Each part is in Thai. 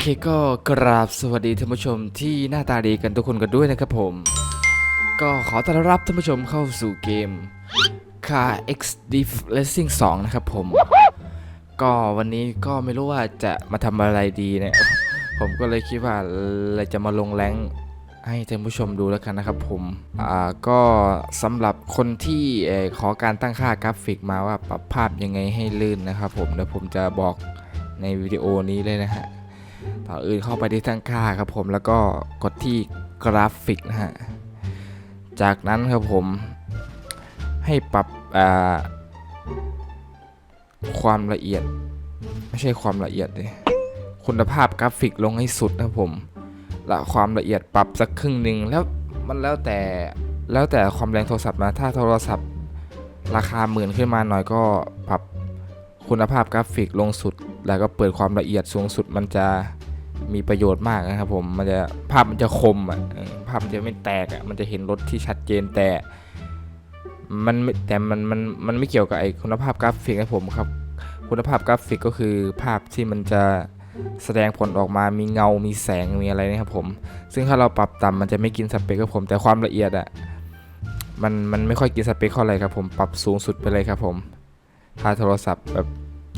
เคก็กราบสวัสดีท่านผู้ชมที่หน้าตาดีกันทุกคนกันด้วยนะครับผม ก็ขอต้อนรับท่านผู้ชมเข้าสู่เกม Car X Diff Racing 2 นะครับผม ก็วันนี้ก็ไม่รู้ว่าจะมาทำอะไรดีเนี่ย ผมก็เลยคิดว่าเราจะมาลงแรงให้ท่านผู้ชมดูแล้วกันนะครับผมอ่าก็สำหรับคนที่ขอการตั้งค่ากราฟิกมาว่าปรับภาพยังไงให้ลื่นนะครับผมเดี๋ยวผมจะบอกในวิดีโอนี้เลยนะฮะ ต่ออื่นเข้าไปที่ตั้งค่าครับผมแล้วก็กดที่กราฟิกนะฮะ จากนั้นครับผมให้ปรับความละเอียด ไม่ใช่ความละเอียดเลยคุณภาพกราฟิกลงให้สุดนะครับผมและความละเอียดปรับสักครึ่งหนึ่งแล้วมันแล้วแต่แล้วแต่ความแรงโทรศัพท์นะถ้าโทรศัพท์ราคาหมื่นขึ้นมาหน่อยก็ปรับ คุณภาพกราฟิกลงสุด แล้วก็เปิดความละเอียดสูงสุดมันจะมีประโยชน์มากนะครับผมมันจะภาพมันจะคมอะภาพมันจะไม่แตกอะมันจะเห็นรถที่ชัดเจนแต่ มันแต่มันมันมันไม่เกี่ยวกับไอคุณภาพกราฟิกนะผมครับ คุณภาพกราฟิกก็คือภาพที่มันจะแสดงผลออกมามีเงา มีแสง มีอะไรนะครับผม ซึ่งถ้าเราปรับต่ำมันจะไม่กินสเปคครับผม แต่ความละเอียดอะ มัน มันไม่ค่อยกินสเปคเท่าไหร่ครับผม ปรับสูงสุดไปเลยครับผม ถ้าโทรศัพท์แบบ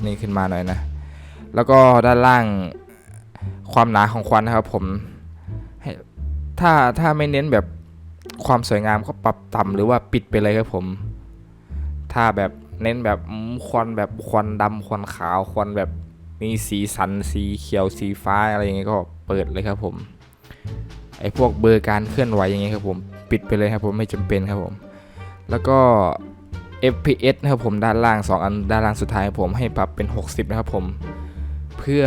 นี้ขึ้นมาหน่อยนะ แล้วก็ด้านล่างความหนาของควันนะครับผมถ้าถ้าไม่เน้นแบบความสวยงามก็ปรับต่ำหรือว่าปิดไปเลยครับผม ถ้าแบบเน้นแบบควันแบบควันดำควันขาวควันแบบมีสีสันสีเขียวสีฟ้าอะไรอย่างเงี้ยก็เปิดเลยครับผมไอพวกเบอร์การเคลื่อนไหวอย่างเงี้ยครับผม ปิดไปเลยครับผมไม่จำเป็นครับผม แล้วก็ FPS นะครับผมด้านล่าง 2 อันด้านล่างสุดท้ายผมให้ปรับเป็น 60 นะครับผม เพื่อ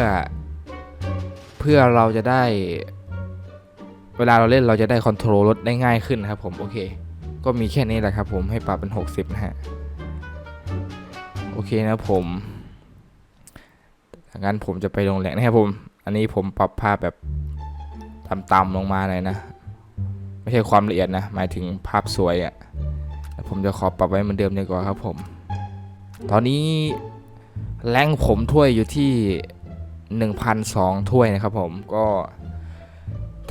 เพื่อเราจะได้ เวลาเราเล่นเราจะได้คอนโทรลรถได้ง่ายขึ้นนะครับผม โอเค ก็มีแค่นี้แหละครับผมให้ปรับเป็น 60 นะฮะ โอเคนะครับผมงั้นผมจะไปลงแหลกนะครับผม อันนี้ผมปรับภาพแบบต่ำๆลงมาหน่อยนะ ไม่ใช่ความละเอียดนะ หมายถึงภาพสวยอะ่ะ ผมจะขอปรับไว้เหมือนเดิมดีกว่าครับผม ตอนนี้แรงผมถ้วยอยู่ที่ 1,002 ถ้วยนะครับผมก็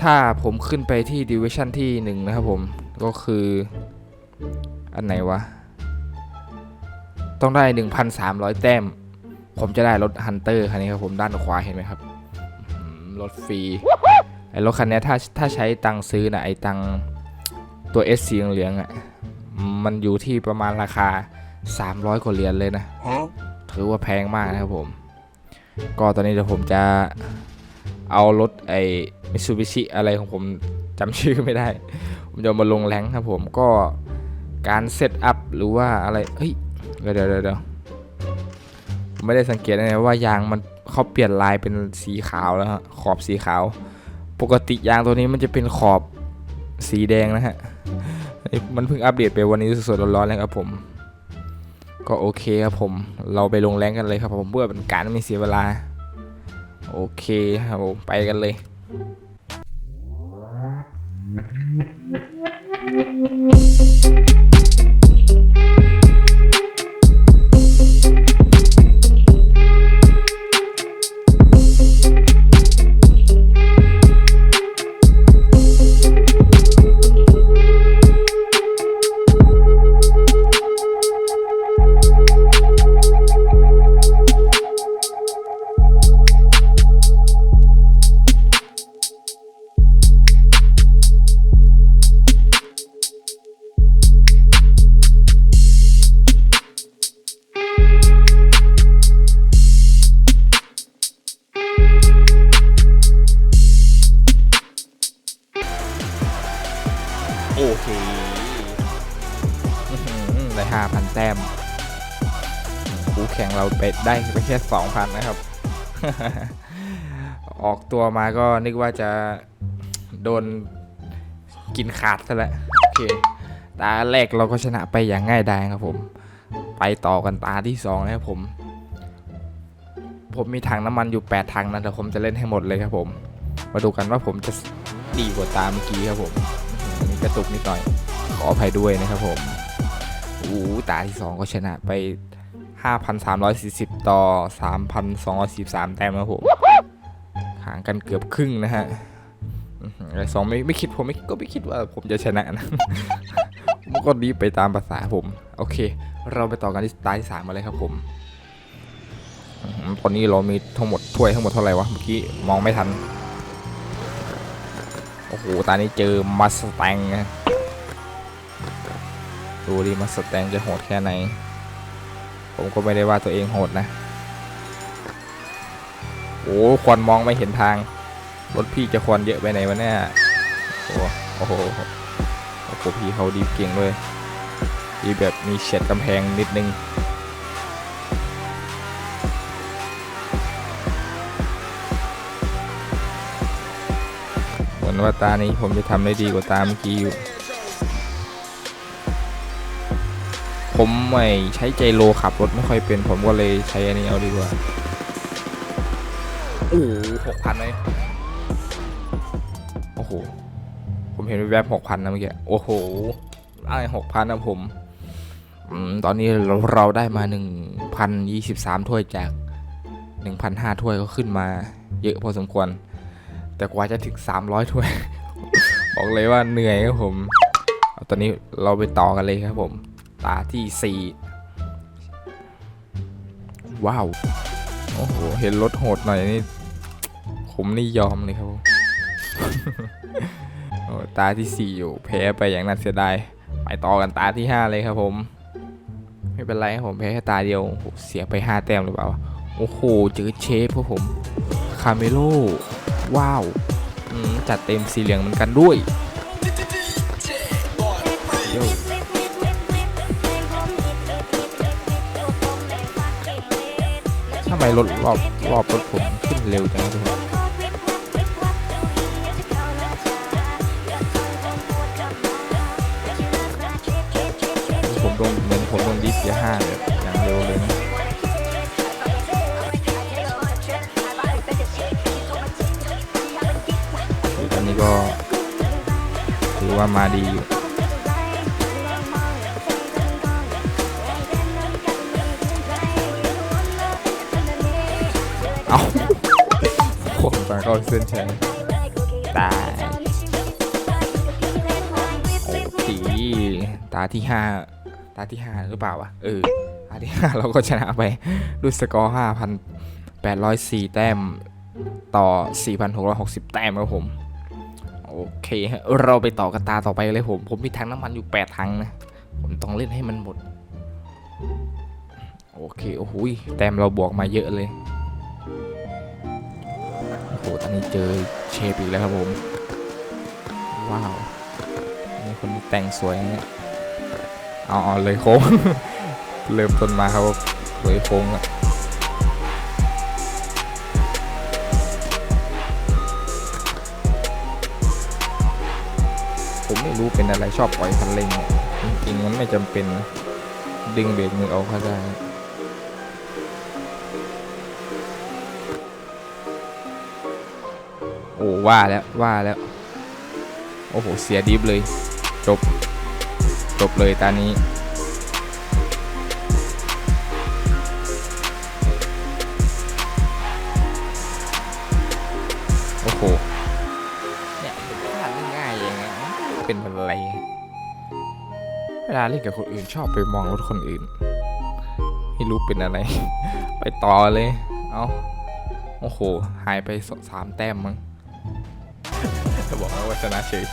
ถ้าผมขึ้นไปที่ดิวิชั่นที่ 1 นะครับผมก็คืออันไหนวะ ต้องได้ 1,300 แต้ม ผมจะได้รถฮันเตอร์คันนี้ครับผมด้านขวาเห็นไหมครับรถฟรีไอ้รถคันนี้ถ้าถ้าใช้ตังซื้อนะไอ้ตังตัว S สีเหลืองอะ มันอยู่ที่ประมาณราคา 300กว่าเหรียญเลยนะ ถือว่าแพงมากนะครับผม ก็ตอนนี้เดี๋ยวผมจะเอารถไอ้มิซูบิชิอะไรของผมจำชื่อไม่ได้ ผมจะเอามาลงแรงค์ครับผมก็การเซตอัพหรือว่าอะไร เฮ้ย เดี๋ยวเดี๋ยวเดี๋ยวผมไม่ได้สังเกตนะว่ายางมันเขาเปลี่ยนลายเป็นสีขาวแล้วฮะขอบสีขาว ปกติยางตัวนี้มันจะเป็นขอบสีแดงนะฮะเอ้ย มันเพิ่งอัปเดตไปวันนี้สดๆร้อนๆเลยครับผม ก็โอเคครับผม เราไปลงแรงกันเลยครับผมเพื่อเป็นการไม่เสียเวลา โอเคครับผมไปกันเลยอ 5,000 แต้มคู่แข่งเราไปได้ไปแค่ 2,000 นะครับ ออกตัวมาก็นึกว่าจะโดนกินขาดซะแล้วโอเค ตาแรกเราก็ชนะไปอย่างง่ายดายครับผม ไปต่อกันตาที่2นะครับผม ผมมีถังน้ำมันอยู่ 8 ถังนะแต่ผมจะเล่นให้หมดเลยครับผม มาดูกันว่าผมจะดีกว่าตาเมื่อกี้ครับผมนี่กระตุกนิดหน่อย ขออภัยด้วยนะครับผม อู้ตาที่ 2 ก็ชนะไป 5,340 ต่อ 3,243 แต้มครับผมห่างกันเกือบครึ่งนะฮะไอ้สองไม่ไม่คิดผมไม่ก็ไม่คิดว่าผมจะชนะนะผมก็ดีไปตามภาษาผม โอเค เราไปต่อกันที่ตาที่สามมาเลยครับผมตอนนี้เรามีทั้งหมดถ้วยทั้งหมดเท่าไหร่วะ เมื่อกี้มองไม่ทัน โอ้โห ตอนนี้เจอมัสแตงนะ ดูดิมัสแตงจะโหดแค่ไหน ผมก็ไม่ได้ว่าตัวเองโหดนะ โอ้ควันมองไม่เห็นทาง รถพี่จะควันเยอะไปไหนวะเนี่ย โอ้โอ้โหโอ้โหพี่เขาดีเก่งเลยดีแบบมีเฉียดกำแพงนิดนึงเหมือนว่าตานี้ผมจะทำได้ดีกว่าตาเมื่อกี้อยู่ ผมไม่ใช้ใจโลขับรถไม่ค่อยเป็น ผมก็เลยใช้อันนี้เอาดีกว่าโอ้หกพันเลยโอ้โห ผมเห็นแวบหกพันนะเมื่อกี้ โอ้โหได้หกพันนะผม ตอนนี้เราเราได้มาหนึ่งพันยี่สิบสามถ้วยจากหนึ่งพันห้าถ้วยก็ขึ้นมา เยอะพอสมควร แต่กว่าจะถึง300ถ้วย บอกเลยว่าเหนื่อยครับผม ตอนนี้เราไปต่อกันเลยครับผม ตาที่ 4 ว้าว โอ้โห เห็นรถโหดหน่อยนี่ ผมนี่ยอมเลยครับผมตาที่ 4 อยู่ แพ้ไปอย่างน่าเสียดายไปต่อกันตาที่ 5 เลยครับผม ไม่เป็นไรครับผมแพ้แค่ตาเดียวเสียไป 5 แต้มหรือเปล่า โอ้โหเจอเชฟครับผม คาเมโล ว้าว จัดเต็มสีเหลืองเหมือนกันด้วยโย่ท มรถรอบรอบรถผมขึ้นเร็วจังเลยผมลงเหมือนผมลงดิฟเกียร์ห้าเลยอย่างเร็วเลยนะตอนนี้ก็ถือว่ามาดีอยู่ เอาผมตาเข้าเส้นชัยตายโอ้ทีตาที่ห้าตาที่ห้าหรือเปล่าวะเออตาที่ห้าเราก็ชนะไปด้วยสกอร์ห้าพันแปดร้อยสี่แต้มต่อ 4,660 แต้มครับผม โอเคฮะเราไปต่อกันตาต่อไปเลยผม ผมมีถังน้ำมันอยู่ 8 ถังนะ ผมต้องเล่นให้มันหมด โอเค โอ้โหแต้มเราบวกมาเยอะเลย โอ้โหตอนนี้เจอเชฟอีกแล้วครับผม ว้าวนี่คนนี้แต่งสวยเนี่ยเอาเอาเลยโค้ง เริ่มต้นมาครับเลยโค้งอะผมไม่รู้เป็นอะไรชอบปล่อยคันเร่งจริงๆมันไม่จำเป็นดึงเบรกมือเอาก็ได้ อ้ว่าแล้วว่าแล้ว โอ้โห เสียดิฟเลย จบ จบเลยตานี้ โอ้โห เนี่ยเป็นพลาดง่ายๆอย่างเงี้ยเป็นอะไร เวลาเล่นกับคนอื่นชอบไปมองรถคนอื่น ไม่รู้เป็นอะไร ไปต่อเลย เอาโอ้โห หายไปสองสามแต้มมั้ง บอกว่าชนะเฉย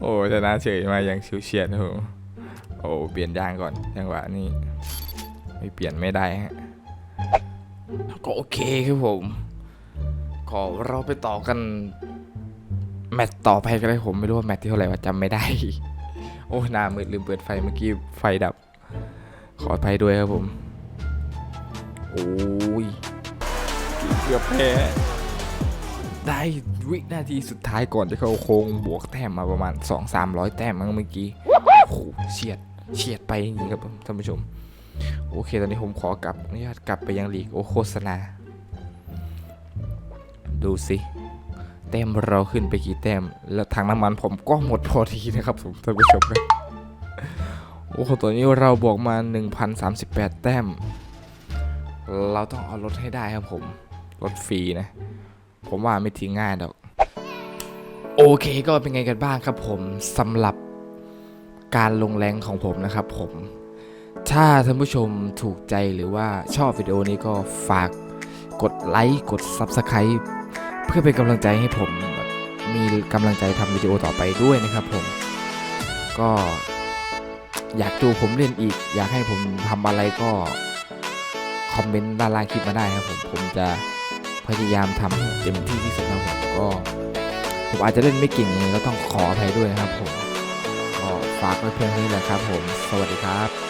โอ้ชนะเฉยมาอย่างชิวเฉียดโอ้โอ้เปลี่ยนยางก่อนจังหวะนี้ไม่เปลี่ยนไม่ได้ฮะก็โอเคครับผมก็เราไปต่อกัน แมตช์ต่อไปก็ได้ผมไม่รู้ว่าแมตช์ที่เท่าไหร่ว่าจำไม่ได้ โอ้หน้ามืดลืมเปิดไฟเมื่อกี้ไฟดับ ขออภัยด้วยครับผม โอ้ยเกือบแพ้ ได้วินาทีสุดท้ายก่อนจะเข้าโค้งบวกแต้มมาประมาณ 2 3 0 0 แต้มมั้งเมื่อกี้โอ้โหเฉียดเฉียดไปจริงๆครับท่านผู้ชม โอเคตอนนี้ผมขอกลับอนุญาตกลับไปยังหลีกโอโฆษณา ดูสิแต้มเราขึ้นไปกี่แต้ม แล้วทางน้ำมันผมก็หมดพอดีนะครับผมท่านผู้ชมครับโอ้โหตัวนี้เราบวกมา 1,038 แต้ม เราต้องเอารถให้ได้ครับผม รถฟรีนะ ผมว่าไม่ทิ้งง่ายดอก โอเคก็เป็นไงกันบ้างครับผมสำหรับการลงแรงของผมนะครับผม ถ้าท่านผู้ชมถูกใจหรือว่าชอบวิดีโอนี้ก็ฝากกดไลค์กด Subscribe เพื่อเป็นกำลังใจให้ผมมีกำลังใจทำวิดีโอต่อไปด้วยนะครับผม ก็อยากดูผมเล่นอีก อยากให้ผมทำอะไรก็คอมเมนต์ด้านล่างคลิปมาได้ครับผม ผมจะ พยายามทำเต็มที่ที่สุดครับผมก็ผมอาจจะเล่นไม่เก่งยังไงก็ต้องขออภัยด้วยนะครับผมก็ฝากไว้เพียงนี้แหละครับผม สวัสดีครับ